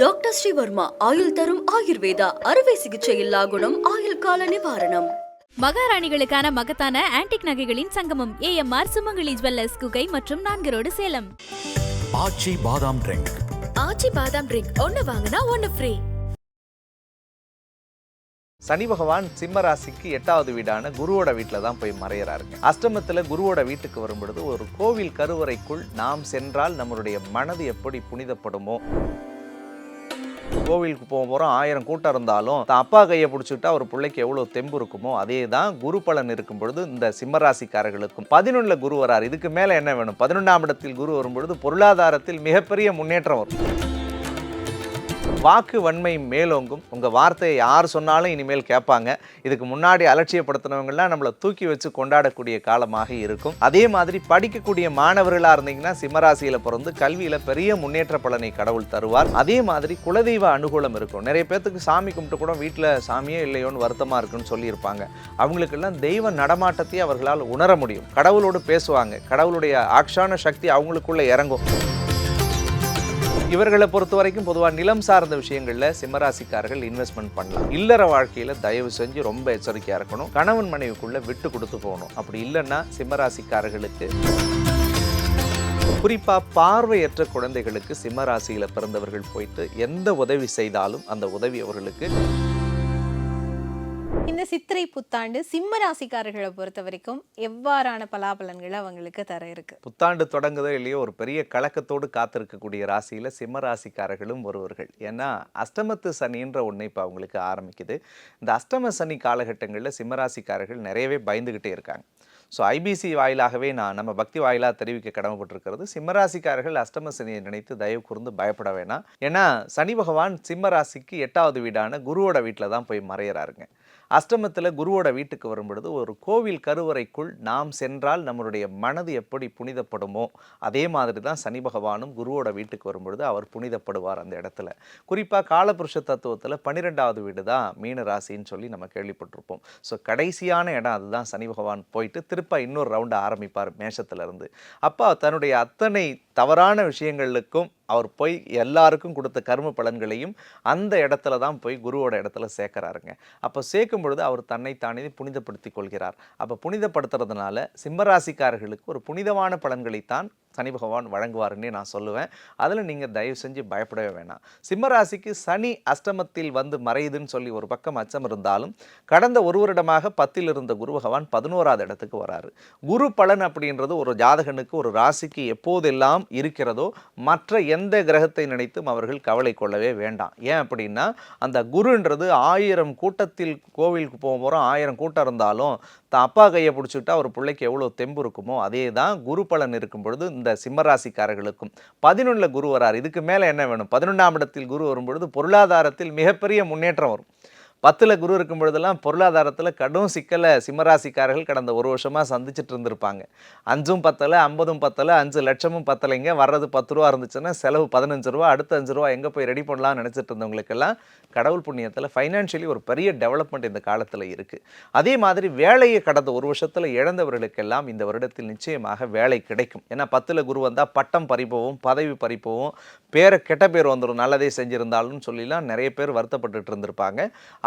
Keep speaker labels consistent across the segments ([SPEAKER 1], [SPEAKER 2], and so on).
[SPEAKER 1] Doctor Sreevarma ஆயுள் தரும் ஆயுர்வேதா அறுவை சிகிச்சை இல்லா குணம் ஆயுள் கால நிவாரணம்.
[SPEAKER 2] மகாராணிகளுக்கான மகத்தான ஆன்டிக் நகைகளின் சங்கமம் ஏஎம்ஆர் சுமங்கலி ஜுவல்லர்ஸ் குகை மற்றும் நான்கு ரோடு சேலம்.
[SPEAKER 3] ஆச்சி பாதாம் ட்ரிங்க்.
[SPEAKER 4] ஆச்சி பாதாம் ட்ரிங்க். ஒன்னு வாங்கினா ஒன்னு ஃப்ரீ
[SPEAKER 5] சனி பகவான் சிம்ம ராசிக்கு எட்டாவது வீடான குருவோட வீட்டில் தான் போய் மறையிறாருங்க அஷ்டமத்தில் குருவோட வீட்டுக்கு வரும்பொழுது ஒரு கோவில் கருவறைக்குள் நாம் சென்றால் நம்மளுடைய மனது எப்படி புனிதப்படுமோ கோவிலுக்கு போக போகிறோம் ஆயிரம் கூட்டம் இருந்தாலும் தான் அப்பா கையை பிடிச்சிட்டா ஒரு பிள்ளைக்கு எவ்வளோ தெம்பு இருக்குமோ அதே தான் குரு பலன் இருக்கும் பொழுது இந்த சிம்மராசிக்காரர்களுக்கும். பதினொன்றில் குரு வரார். இதுக்கு மேலே என்ன வேணும்? பதினொன்றாம் இடத்தில் குரு வரும்பொழுது பொருளாதாரத்தில் மிகப்பெரிய முன்னேற்றம் வரும். வாக்கு வன்மை மேலோங்கும். உங்கள் வார்த்தையை யார் சொன்னாலும் இனிமேல் கேட்பாங்க. இதுக்கு முன்னாடி அலட்சியப்படுத்தினவங்கலாம் நம்மளை தூக்கி வச்சு கொண்டாடக்கூடிய காலமாக இருக்கும். அதே மாதிரி படிக்கக்கூடிய மாணவர்களாக இருந்தீங்கன்னா சிம்மராசியில் பிறந்து கல்வியில் பெரிய முன்னேற்ற பலனை கடவுள் தருவார். அதே மாதிரி குலதெய்வ அனுகூலம் இருக்கும். நிறைய பேர்த்துக்கு சாமி கும்பிட்டு கூட வீட்டில் சாமியே இல்லையோன்னு வருத்தமாக இருக்குன்னு சொல்லியிருப்பாங்க. அவங்களுக்கெல்லாம் தெய்வ நடமாட்டத்தை அவர்களால் உணர முடியும். கடவுளோடு பேசுவாங்க. கடவுளுடைய ஆக்ஷான சக்தி அவங்களுக்குள்ள இறங்கும். இவர்களை பொறுத்த வரைக்கும் பொதுவாக நிலம் சார்ந்த விஷயங்களில் சிம்மராசிக்காரர்கள் இன்வெஸ்ட்மெண்ட் பண்ணலாம். இல்லற வாழ்க்கையில் தயவு செஞ்சு ரொம்ப எச்சரிக்கையாக இருக்கணும். கணவன் மனைவிக்குள்ள விட்டு கொடுத்து போகணும். அப்படி இல்லைன்னா சிம்மராசிக்காரர்களுக்கு குறிப்பாக பார்வையற்ற குழந்தைகளுக்கு சிம்மராசியில் பிறந்தவர்கள் போயிட்டு எந்த உதவி செய்தாலும் அந்த உதவி அவர்களுக்கு
[SPEAKER 6] இந்த சித்திரை புத்தாண்டு சிம்ம ராசிக்காரர்களை பொறுத்த வரைக்கும் எவ்வாறான பலாபலன்களை அவங்களுக்கு தர இருக்கு?
[SPEAKER 5] புத்தாண்டு தொடங்குதோ இல்லையோ ஒரு பெரிய கலக்கத்தோடு காத்திருக்கக்கூடிய ராசியில் சிம்ம ராசிக்காரர்களும் ஒருவர்கள். ஏன்னா அஷ்டமத்து சனின்ற ஒன்று இப்போ அவங்களுக்கு ஆரம்பிக்குது. இந்த அஷ்டம சனி காலகட்டங்களில் சிம்ம ராசிக்காரர்கள் நிறையவே பயந்துக்கிட்டே இருக்காங்க. ஸோ ஐபிசி வாயிலாகவே நான் நம்ம பக்தி வாயிலாக தெரிவிக்க கடமைப்பட்டிருக்கிறது சிம்மராசிக்காரர்கள் அஷ்டம சனியை நினைத்து தயவு கூர்ந்து பயப்பட வேணாம். ஏன்னா சனி பகவான் சிம்ம ராசிக்கு எட்டாவது வீடான குருவோட வீட்டில் தான் போய் மறையிறாருங்க. அஷ்டமத்தில் குருவோட வீட்டுக்கு வரும்பொழுது ஒரு கோவில் கருவறைக்குள் நாம் சென்றால் நம்மளுடைய மனது எப்படி புனிதப்படுமோ அதே மாதிரி தான் சனி பகவானும் குருவோட வீட்டுக்கு வரும்பொழுது அவர் புனிதப்படுவார் அந்த இடத்துல. குறிப்பாக காலபுருஷ தத்துவத்தில் பன்னிரெண்டாவது வீடு தான் மீன ராசின்னு சொல்லி நம்ம கேள்விப்பட்டிருப்போம். ஸோ கடைசியான இடம் அதுதான் சனி பகவான் போயிட்டு திருப்ப இன்னொரு ரவுண்டு ஆரம்பிப்பார் மேஷத்துலேருந்து. அப்போ தன்னுடைய அத்தனை தவறான விஷயங்களுக்கும் அவர் போய் எல்லாருக்கும் கொடுத்த கர்ம பலன்களையும் அந்த இடத்துல தான் போய் குருவோட இடத்துல சேர்க்குறாருங்க. அப்போ சேர்க்கும் பொழுது அவர் தன்னை தானே புனிதப்படுத்திக் கொள்கிறார். அப்போ புனிதப்படுத்துறதுனால சிம்மராசிக்காரர்களுக்கு ஒரு புனிதமான பலன்களைத்தான் சனி பகவான் வழங்குவாருன்னே நான் சொல்லுவேன். அதில் நீங்கள் தயவு செஞ்சு பயப்படவே வேணாம். சிம்மராசிக்கு சனி அஷ்டமத்தில் வந்து மறையுதுன்னு சொல்லி ஒரு பக்கம் அச்சம் இருந்தாலும் கடந்த ஒரு வருடமாக பத்தில் இருந்த குரு பகவான் பதினோராவது இடத்துக்கு வராரு. குரு பலன் அப்படின்றது ஒரு ஜாதகனுக்கு ஒரு ராசிக்கு எப்போதெல்லாம் இருக்கிறதோ மற்ற எந்த கிரகத்தை நினைத்தும் அவர்கள் கவலை கொள்ளவே வேண்டாம். ஏன் அப்படின்னா அந்த குருன்றது ஆயிரம் கூட்டத்தில் கோவிலுக்கு போக போகிறோம் ஆயிரம் கூட்டம் இருந்தாலும் தான் அப்பா கையை பிடிச்சிட்டா ஒரு பிள்ளைக்கு எவ்வளோ தெம்பு இருக்குமோ அதே தான் குரு பலன் இருக்கும் பொழுது இந்த சிம்மராசிக்காரர்களுக்கும். பதினொன்றில் குரு வரார். இதுக்கு மேலே என்ன வேணும்? பதினொன்றாம் இடத்தில் குரு வரும்பொழுது பொருளாதாரத்தில் மிகப்பெரிய முன்னேற்றம் வரும். பத்தில் குரு இருக்கும் பொழுதெல்லாம் பொருளாதாரத்தில் கடும் சிக்கலை சிம்மராசிக்காரர்கள் கடந்த ஒரு வருஷமாக சந்திச்சுட்டு இருந்திருப்பாங்க. அஞ்சும் பத்தலை ஐம்பதும் பத்தலை அஞ்சு லட்சமும் பத்தலைங்க வர்றது பத்து ரூபா இருந்துச்சுன்னா செலவு பதினஞ்சு ரூபா அடுத்த அஞ்சு ரூபா எங்கே போய் ரெடி பண்ணலாம்னு நினச்சிட்டு இருந்தவங்களுக்கெல்லாம் கடவுள் புண்ணியத்தில் ஃபைனான்ஷியலி ஒரு பெரிய டெவலப்மெண்ட் இந்த காலத்தில் இருக்குது அதே மாதிரி வேலையை கடந்த ஒரு வருஷத்தில் இழந்தவர்களுக்கெல்லாம் இந்த வருடத்தில் நிச்சயமாக வேலை கிடைக்கும். ஏன்னா பத்தில் குரு வந்தால் பட்டம் பறிப்போவும் பதவி பறிப்போவும் பேரை கெட்ட பேர் வந்துடும் நல்லதே செஞ்சிருந்தாலும் சொல்லிலாம் நிறைய பேர் வருத்தப்பட்டுட்டு இருந்திருப்பாங்க.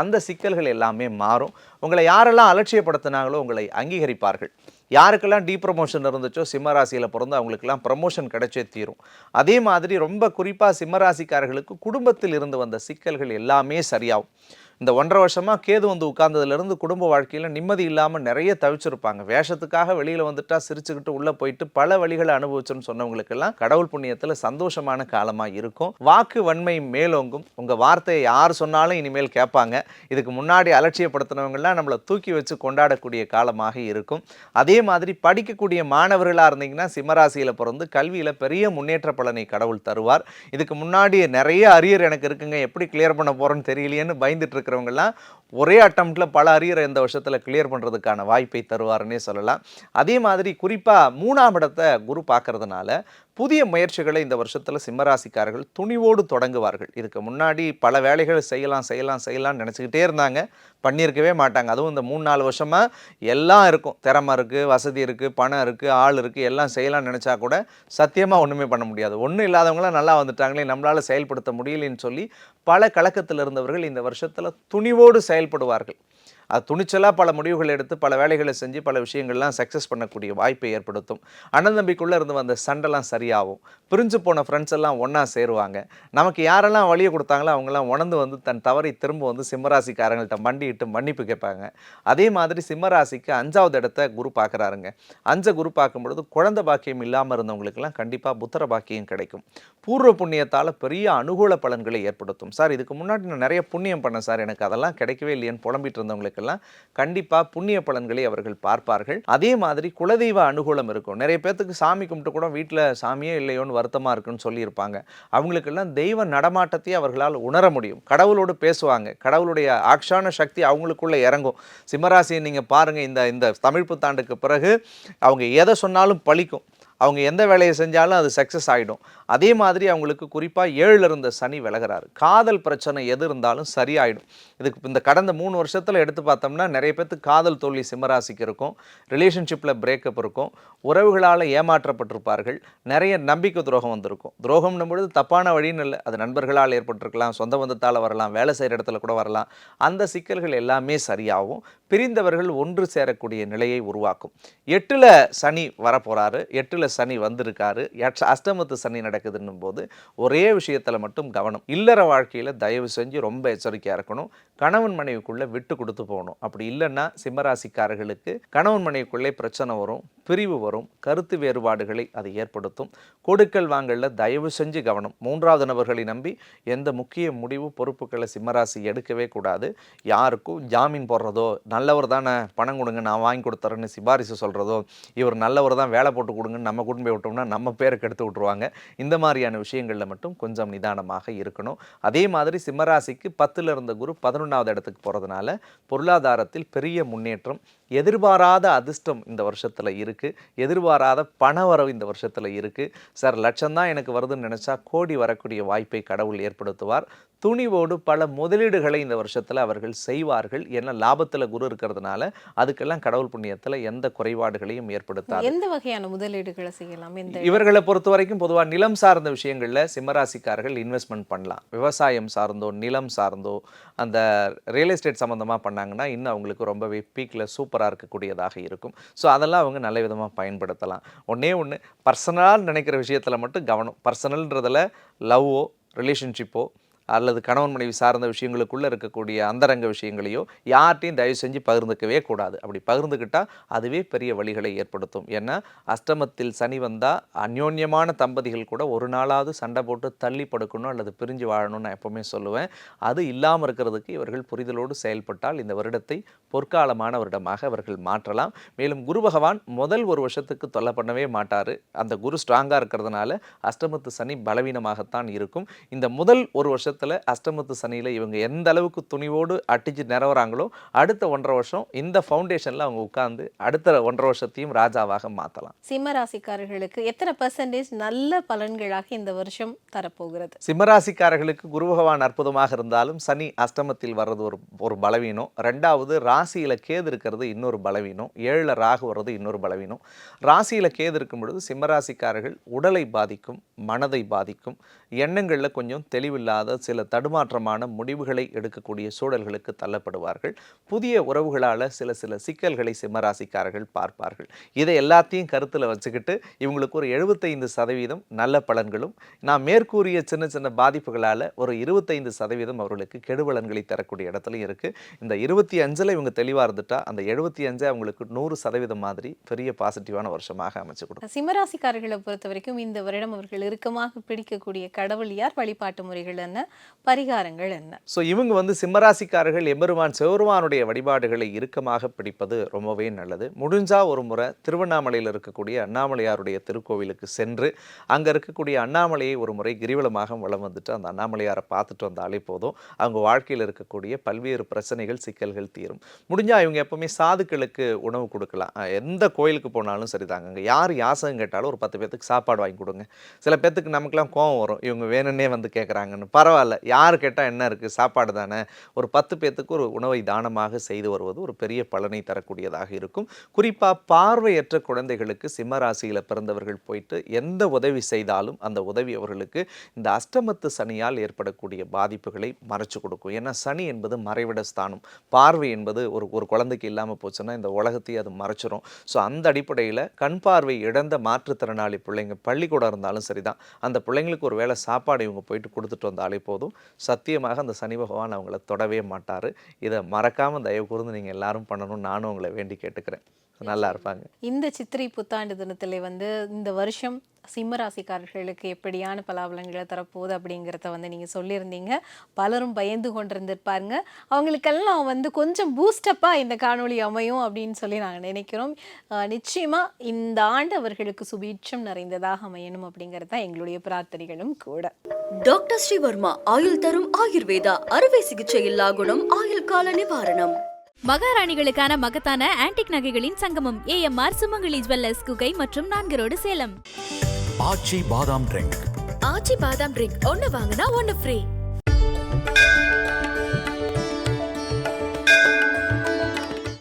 [SPEAKER 5] அந்த சிக்கல்கள் எல்லாமே மாறும். உங்களை யாரெல்லாம் அலட்சியப்படுத்தினாங்களோ உங்களை அங்கீகரிப்பார்கள். யாருக்கெல்லாம் டீ ப்ரமோஷன் இருந்துச்சோ சிம்மராசியில் பிறந்து அவங்களுக்கெல்லாம் ப்ரமோஷன் கிடைச்சே தீரும். அதே மாதிரி ரொம்ப குறிப்பாக சிம்மராசிக்காரர்களுக்கு குடும்பத்தில் இருந்து வந்த சிக்கல்கள் எல்லாமே சரியாகும். இந்த ஒன்றரை வருஷமாக கேது வந்து உட்கார்ந்ததுலேருந்து குடும்ப வாழ்க்கையில் நிம்மதி இல்லாமல் நிறைய தவிச்சிருப்பாங்க. வேஷத்துக்காக வெளியில் வந்துட்டா சிரிச்சுக்கிட்டு உள்ளே போயிட்டு பல வழிகளை அனுபவிச்சோன்னு சொன்னவங்களுக்கெல்லாம் கடவுள் புண்ணியத்தில் சந்தோஷமான காலமாக இருக்கும். வாக்கு வன்மை மேலோங்கும். உங்கள் வார்த்தையை யார் சொன்னாலும் இனிமேல் கேட்பாங்க. இதுக்கு முன்னாடி அலட்சியப்படுத்தினவங்கலாம் நம்மளை தூக்கி வச்சு கொண்டாடக்கூடிய காலமாக இருக்கும். அதே மாதிரி படிக்கக்கூடிய மாணவர்களாக இருந்தீங்கன்னா சிம்மராசியில் பிறந்து கல்வியில் பெரிய முன்னேற்ற பலனை கடவுள் தருவார். இதுக்கு முன்னாடி நிறைய அரியர் எனக்கு இருக்குங்க. எப்படி கிளியர் பண்ண போகிறேன்னு தெரியலையேன்னு பயந்துட்டு இருக்கிறவங்கலாம் ஒரே அட்டம்ப்டில் பல அரியரை இந்த வருஷத்தில் கிளியர் பண்ணுறதுக்கான வாய்ப்பை தருவாருன்னே சொல்லலாம். அதே மாதிரி குறிப்பாக மூணாம் இடத்தை குரு பார்க்கறதுனால புதிய முயற்சிகளை இந்த வருஷத்தில் சிம்மராசிக்காரர்கள் துணிவோடு தொடங்குவார்கள். இதுக்கு முன்னாடி பல வேலைகள் செய்யலாம் செய்யலாம் செய்யலாம்னு நினச்சிக்கிட்டே இருந்தாங்க. பண்ணியிருக்கவே மாட்டாங்க. அதுவும் இந்த மூணு நாலு வருஷமாக எல்லாம் இருக்கும். திறமை இருக்குது வசதி இருக்குது பணம் இருக்குது ஆள் இருக்குது எல்லாம் செய்யலாம்னு நினச்சா கூட சத்தியமாக ஒன்றுமே பண்ண முடியாது. ஒன்றும் இல்லாதவங்களாம் நல்லா வந்துட்டாங்களே நம்மளால் செயல்படுத்த முடியலன்னு சொல்லி பல கலக்கத்தில் இருந்தவர்கள் இந்த வருஷத்தில் துணிவோடு செயல்படுவார்கள். அது துணிச்சலாக பல முடிவுகள் எடுத்து பல வேலைகளை செஞ்சு பல விஷயங்கள்லாம் சக்ஸஸ் பண்ணக்கூடிய வாய்ப்பை ஏற்படுத்தும். அண்ணன் தம்பிக்குள்ளே இருந்து வந்த சண்டைலாம் சரியாகும். பிரிஞ்சு போன ஃப்ரெண்ட்ஸ் எல்லாம் ஒன்றா சேருவாங்க. நமக்கு யாரெல்லாம் வழியை கொடுத்தாங்களோ அவங்கெல்லாம் உணர்ந்து வந்து தன் தவறை திரும்ப வந்து சிம்மராசிக்காரங்கள்ட்ட மண்டிட்டு மன்னிப்பு கேட்பாங்க. அதே மாதிரி சிம்மராசிக்கு அஞ்சாவது இடத்த குரு பார்க்குறாருங்க. அஞ்ச குரு பார்க்கும் பொழுது குழந்தை பாக்கியம் இல்லாமல் இருந்தவங்களுக்கெல்லாம் கண்டிப்பாக புத்திர பாக்கியம் கிடைக்கும். பூர்வ புண்ணியத்தால் பெரிய அனுகூல பலன்களை ஏற்படுத்தும். சார் இதுக்கு முன்னாடி நான் நிறைய புண்ணியம் பண்ணேன் சார். எனக்கு அதெல்லாம் கிடைக்கவே இல்லையேன்னு புலம்பிட்டு இருந்தவங்களுக்கு இருந்தவங்களுக்கெல்லாம் கண்டிப்பாக புண்ணிய பலன்களை அவர்கள் பார்ப்பார்கள். அதே மாதிரி குலதெய்வ அனுகூலம் இருக்கும். நிறைய பேர்த்துக்கு சாமி கும்பிட்டு கூட வீட்டில் சாமியே இல்லையோன்னு வருத்தமாக இருக்குன்னு சொல்லியிருப்பாங்க. அவங்களுக்கெல்லாம் தெய்வ நடமாட்டத்தை அவர்களால் உணர முடியும். கடவுளோடு பேசுவாங்க. கடவுளுடைய ஆக்ஷான சக்தி அவங்களுக்குள்ளே இறங்கும். சிம்மராசியை நீங்கள் பாருங்கள் இந்த இந்த தமிழ் புத்தாண்டுக்கு பிறகு அவங்க எதை சொன்னாலும் பழிக்கும். அவங்க எந்த வேலையை செஞ்சாலும் அது சக்ஸஸ் ஆகிடும் அதே மாதிரி அவங்களுக்கு குறிப்பாக ஏழில் இருந்த சனி விலகிறாரு. காதல் பிரச்சனை எது இருந்தாலும் சரியாயிடும். இதுக்கு இந்த கடந்த மூணு வருஷத்தில் எடுத்து பார்த்தோம்னா நிறைய பேர்த்து காதல் தோல்வி சிம்மராசிக்கு இருக்கும். ரிலேஷன்ஷிப்பில் பிரேக்கப் இருக்கும். உறவுகளால் ஏமாற்றப்பட்டிருப்பார்கள். நிறைய நம்பிக்கை துரோகம் வந்திருக்கும். துரோகம்னும் பொழுது தப்பான வழின்னு இல்லை. அது நண்பர்களால் ஏற்பட்டிருக்கலாம். சொந்த பந்தத்தால் வரலாம். வேலை செய்கிற இடத்துல கூட வரலாம். அந்த சிக்கல்கள் எல்லாமே சரியாகும். பிரிந்தவர்கள் ஒன்று சேரக்கூடிய நிலையை உருவாக்கும். எட்டில் சனி வரப்போகிறாரு எட்டில் சனி வந்திருக்காரு. அஷ்டமத்து சனி நடக்குதுன்னும் போது ஒரே விஷயத்தில் மட்டும் கவனம். இல்லற வாழ்க்கையில் தயவு செஞ்சு ரொம்ப எச்சரிக்கையாக இருக்கணும். கணவன் மனைவிக்குள்ளே விட்டு கொடுத்து போகணும். அப்படி இல்லைன்னா சிம்மராசிக்காரர்களுக்கு கணவன் மனைவிக்குள்ளே பிரச்சனை வரும். பிரிவு வரும் கருத்து வேறுபாடுகளை அது ஏற்படுத்தும். கொடுக்கல் வாங்கலில் தயவு செஞ்சு கவனம். மூன்றாவது நபர்களை நம்பி எந்த முக்கிய முடிவு பொறுப்புகளை சிம்மராசி எடுக்கவே கூடாது. யாருக்கும் ஜாமீன் போடுறதோ நல்லவர் தானே பணம் கொடுங்க நான் வாங்கி கொடுத்துறேன்னு சிபாரிசு சொல்கிறதோ இவர் நல்லவர் தான் வேலை போட்டு கொடுங்கன்னு நம்ம கூட்டின்னு போய் விட்டோம்னா நம்ம பேருக்கு எடுத்து விட்ருவாங்க இந்த மாதிரியான விஷயங்களில் மட்டும் கொஞ்சம் நிதானமாக இருக்கணும். அதே மாதிரி சிம்மராசிக்கு பத்தில் இருந்த குரு பதினொன்றாவது இடத்துக்கு போகிறதுனால பொருளாதாரத்தில் பெரிய முன்னேற்றம் எதிர்பாராத அதிர்ஷ்டம் இந்த வருஷத்தில் இருக்குது எதிர்பாராத பணவரவு இந்த வருஷத்தில் இருக்குது சார் லட்சம் தான் எனக்கு வருதுன்னு நினச்சா கோடி வரக்கூடிய வாய்ப்பை கடவுள் ஏற்படுத்துவார். துணிவோடு பல முதலீடுகளை இந்த வருஷத்தில் அவர்கள் செய்வார்கள். ஏன்னா லாபத்தில் குரு இருக்கிறதுனால அதுக்கெல்லாம் கடவுள் புண்ணியத்தில் எந்த குறைபாடுகளையும் ஏற்படுத்தாது.
[SPEAKER 6] எந்த வகையான முதலீடுகளை செய்யலாம்?
[SPEAKER 5] இவர்களை பொறுத்த வரைக்கும் பொதுவாக நிலம் சார்ந்த விஷயங்களில் சிம்மராசிக்காரர்கள் இன்வெஸ்ட்மெண்ட் பண்ணலாம். விவசாயம் சார்ந்தோ நிலம் சார்ந்தோ அந்த ரியல் எஸ்டேட் சம்மந்தமாக பண்ணாங்கன்னா இன்னும் அவங்களுக்கு ரொம்பவே பீக்கில் சூப்பராக இருக்கக்கூடியதாக இருக்கும். ஸோ அதெல்லாம் அவங்க நல்ல விதமாக பயன்படுத்தலாம். ஒன்றே ஒன்று பர்சனலாக நினைக்கிற விஷயத்தில் மட்டும் கவனம் பர்சனல்ன்றதில் லவ்வோ ரிலேஷன்ஷிப்போ அல்லது கணவன் மனைவி சார்ந்த விஷயங்களுக்குள்ளே இருக்கக்கூடிய அந்தரங்க விஷயங்களையோ யார்ட்டையும் தயவு செஞ்சு பகிர்ந்துக்கவே கூடாது. அப்படி பகிர்ந்துக்கிட்டால் அதுவே பெரிய வழிகளை ஏற்படுத்தும். ஏன்னா அஷ்டமத்தில் சனி வந்தால் அந்யோன்யமான தம்பதிகள் கூட ஒரு நாளாவது சண்டை போட்டு தள்ளி படுக்கணும் அல்லது பிரிஞ்சு வாழணும்னு நான் எப்போவுமே சொல்லுவேன். அது இல்லாமல் இருக்கிறதுக்கு இவர்கள் புரிதலோடு செயல்பட்டால் இந்த வருடத்தை பொற்காலமான வருடமாக அவர்கள் மாற்றலாம். மேலும் குரு பகவான் முதல் ஒரு வருஷத்துக்கு தொல்லை பண்ணவே மாட்டார். அந்த குரு ஸ்ட்ராங்காக இருக்கிறதுனால அஷ்டமத்து சனி பலவீனமாகத்தான் இருக்கும். இந்த முதல் ஒரு வருஷத்து வருஷத்தில் அஷ்டமத்து சனியில் இவங்க எந்த அளவுக்கு துணிவோடு அட்டிச்சு நிறவறாங்களோ அடுத்த ஒன்றரை வருஷம் இந்த ஃபவுண்டேஷனில் அவங்க உட்கார்ந்து அடுத்த ஒன்றரை வருஷத்தையும் ராஜாவாக மாற்றலாம்
[SPEAKER 6] சிம்ம ராசிக்காரர்களுக்கு எத்தனை பர்சன்டேஜ் நல்ல பலன்களாக இந்த வருஷம் தரப்போகிறது?
[SPEAKER 5] சிம்மராசிக்காரர்களுக்கு குரு பகவான் அற்புதமாக இருந்தாலும் சனி அஷ்டமத்தில் வர்றது ஒரு ஒரு பலவீனம். ரெண்டாவது ராசியில் கேது இருக்கிறது இன்னொரு பலவீனம். ஏழில் ராகு வர்றது இன்னொரு பலவீனம். ராசியில் கேது இருக்கும் பொழுது சிம்மராசிக்காரர்கள் உடலை பாதிக்கும் மனதை பாதிக்கும் எண்ணங்களில் கொஞ்சம் தெளிவில்லாத சில தடுமாற்றமான முடிவுகளை எடுக்கக்கூடிய சூழல்களுக்கு தள்ளப்படுவார்கள். புதிய உறவுகளால் சில சில சிக்கல்களை சிம்மராசிக்காரர்கள் பார்ப்பார்கள். இதை எல்லாத்தையும் கருத்தில் வச்சுக்கிட்டு இவங்களுக்கு ஒரு எழுபத்தைந்து சதவீதம் நல்ல பலன்களும் நான் மேற்கூறிய சின்ன சின்ன பாதிப்புகளால் ஒரு இருபத்தைந்து சதவீதம் அவர்களுக்கு கெடுபலன்களை தரக்கூடிய இடத்துலையும் இருக்குது இந்த இருபத்தி அஞ்சில் இவங்க தெளிவாக இருந்துட்டா அந்த எழுபத்தி அஞ்சு அவங்களுக்கு நூறு சதவீதம் மாதிரி பெரிய பாசிட்டிவான வருஷமாக அமைச்சு கொடுக்கும்.
[SPEAKER 6] சிம்மராசிக்காரர்களை பொறுத்த வரைக்கும் இந்த வருடம் அவர்கள் இறுக்கமாக பிடிக்கக்கூடிய கடவுள் யார்? வழிபாட்டு முறைகள் என்ன? பரிகாரங்கள் என்ன?
[SPEAKER 5] ஸோ இவங்க வந்து சிம்மராசிக்காரர்கள் எம்பெருமான் செவருமானுடைய வழிபாடுகளை இறுக்கமாக பிடிப்பது ரொம்பவே நல்லது. முடிஞ்சா ஒரு முறை திருவண்ணாமலையில் இருக்கக்கூடிய அண்ணாமலையாருடைய திருக்கோவிலுக்கு சென்று அங்கே இருக்கக்கூடிய அண்ணாமலையை ஒரு முறை கிரிவலமாக வளம் வந்துட்டு அந்த அண்ணாமலையாரை பார்த்துட்டு வந்தாலே போதும். அவங்க வாழ்க்கையில் இருக்கக்கூடிய பல்வேறு பிரச்சனைகள் சிக்கல்கள் தீரும். முடிஞ்சா இவங்க எப்பவுமே சாதுக்களுக்கு உணவு கொடுக்கலாம். எந்த கோயிலுக்கு போனாலும் சரிதாங்க. அங்கே யார் யாசகம் கேட்டாலும் ஒரு பத்து பேர்த்துக்கு சாப்பாடு வாங்கி கொடுங்க. சில பேர்த்துக்கு நமக்குலாம் கோவம் வரும். இவங்க வேணும்னே வந்து கேட்குறாங்கன்னு பரவாயில்ல. யார் கேட்டால் என்ன இருக்குது சாப்பாடு தானே. ஒரு பத்து பேர்த்துக்கு ஒரு உணவை தானமாக செய்து வருவது ஒரு பெரிய பலனை தரக்கூடியதாக இருக்கும். குறிப்பாக பார்வையற்ற குழந்தைகளுக்கு சிம்ம ராசியில் பிறந்தவர்கள் போயிட்டு எந்த உதவி செய்தாலும் அந்த உதவி அவர்களுக்கு இந்த அஷ்டமத்து சனியால் ஏற்படக்கூடிய பாதிப்புகளை மறைச்சு கொடுக்கும். ஏன்னா சனி என்பது மறைவிட ஸ்தானம். பார்வை என்பது ஒரு ஒரு குழந்தைக்கு இல்லாமல் போச்சுன்னா இந்த உலகத்தையே அது மறைச்சிரும். ஸோ அந்த அடிப்படையில் கண் பார்வை இழந்த மாற்றுத்திறனாளி பிள்ளைங்க பள்ளிக்கூடம் இருந்தாலும் சரிதான். அந்த பிள்ளைங்களுக்கு ஒரு வேளை சாப்பாடு இவங்க போயிட்டு கொடுத்துட்டு வந்தாலே போதும். சத்தியமாக அந்த சனி பகவான் அவங்கள தொடவே மாட்டார். இதை மறக்காமல் தயவு கூர்ந்து நீங்கள் எல்லாரும் பண்ணணும்னு நானும் உங்களை வேண்டி கேட்டுக்கிறேன். நல்லா இருப்பாங்க.
[SPEAKER 6] இந்த சித்திரை புத்தாண்டு தினத்துல வந்து இந்த வருஷம் சிம்ம ராசிக்காரர்களுக்கு எப்படியான பலாபலங்களை தரப்போகுது அப்படிங்கிறத வந்து நீங்கள் சொல்லியிருந்தீங்க. பலரும் பயந்து கொண்டிருந்திருப்பாருங்க அவங்களுக்கெல்லாம் வந்து கொஞ்சம் பூஸ்டப்பாக இந்த காணொளி அமையும் அப்படின்னு சொல்லி நாங்கள் நினைக்கிறோம். நிச்சயமாக இந்த ஆண்டு அவர்களுக்கு சுபீட்சம் நிறைந்ததாக அமையணும் அப்படிங்கிறது தான் எங்களுடைய பிரார்த்தனைகளும் கூட.
[SPEAKER 1] டாக்டர் ஸ்ரீவர்மா ஆயுள் தரும் ஆயுர்வேதா அறுவை சிகிச்சை இல்லா குணம் ஆயுள் கால நிவாரணம்.
[SPEAKER 2] மகாராணிகளுக்கான மகத்தான ஆன்டிக் நகைகளின் சங்கமம் ஏஎம்ஆர் சுமங்கலி ஜுவல்லர்ஸ் குகை மற்றும் நான்கு ரோடு சேலம்.
[SPEAKER 3] ஆச்சி பாதாம் ட்ரிங்க்
[SPEAKER 4] ஆச்சி பாதாம் ட்ரிங்க் ஒன்னு வாங்கினா ஒன்னு ஃப்ரீ